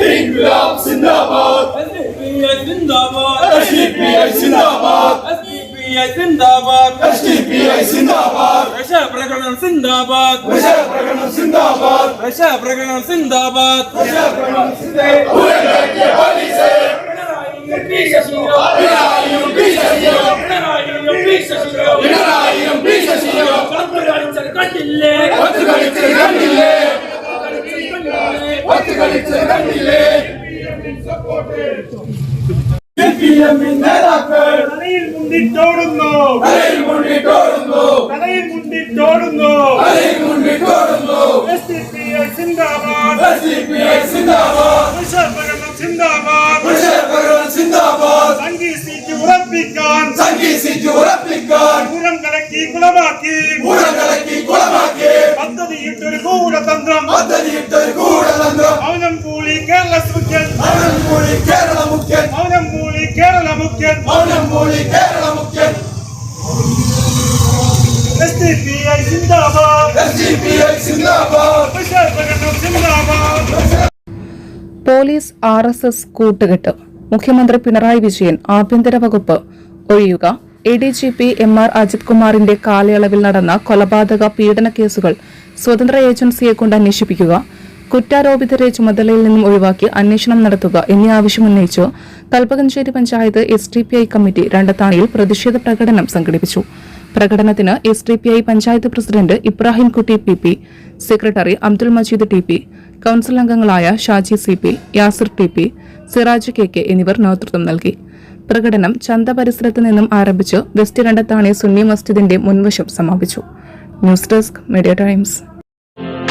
İnkılap zindabad. HDP zindabad. HDP zindabad. HDP zindabad. HDP zindabad. Raşa Prakanan zindabad. Raşa Prakanan zindabad. Raşa Prakanan zindabad. Raşa Prakanan zindabad. Uyandaki halise. Pinarayium piisasiyo. Pinarayium piisasiyo. Pinarayium piisasiyo. Katkularitsen katille. Katkularitsen katille. മുന്നിട്ടോടുന്നു തലയിൽ മുണ്ടിട്ടോടുന്നു തലയിൽ മുന്നിട്ടോടുന്നു S D P I Zindabad SDPI Zindabad Visakhapatnam Zindabad പ്രജാപ്രകടനം Zindabad Sanghi seat ഉറപ്പിക്കാൻ Sanghi seat ഉറപ്പിക്കാൻ പൂരം കലക്കി കുളമാക്കി പൂരം കലക്കി കുളമാക്കി പദ്ധതിയിട്ടൊരു ഗൂഢതന്ത്രം പദ്ധതിയിട്ടൊരു മൗനം മൂളി കേരള മുഖ്യൻ. മൗനം കൂലി കേരള മുഖ്യൻ. മൗനം മൂളി കേരള മുഖ്യൻ സിന്ദാബാദ്. സിന്ദാബാദ്. സിന്ദാബാദ്. പോലീസ് ആർ എസ് എസ് കൂട്ടുകെട്ട്. മുഖ്യമന്ത്രി പിണറായി വിജയൻ ആഭ്യന്തര വകുപ്പ്. ഒഴിയുക. A D G P M R Ajith കുമാറിന്റെ കാലയളവിൽ നടന്ന കൊലപാതക പീഡന കേസുകൾ സ്വതന്ത്ര ഏജൻസിയെ കൊണ്ട് അന്വേഷിപ്പിക്കുക. കുറ്റാരോപിതരെ ചുമതലയിൽ നിന്നും ഒഴിവാക്കി അന്വേഷണം നടത്തുക എന്നീ ആവശ്യമുന്നയിച്ച് Kalpakanchery panchayat S D P I committee രണ്ടത്താണിയിൽ പ്രതിഷേധ പ്രകടനം സംഘടിപ്പിച്ചു. പ്രകടനത്തിന് S D P I panchayat president Ibrahim Kutty P P secretary Abdul Majeed T P council അംഗങ്ങളായ Shaji C P Yasir T P Siraj K K എന്നിവർ നേതൃത്വം നൽകി. പ്രകടനം ചന്ത പരിസരത്ത് നിന്നും ആരംഭിച്ച് വെസ്റ്റ് രണ്ടത്താണി സുന്നി മസ്ജിദിന്റെ മുൻവശം സമാപിച്ചു. News desk media times.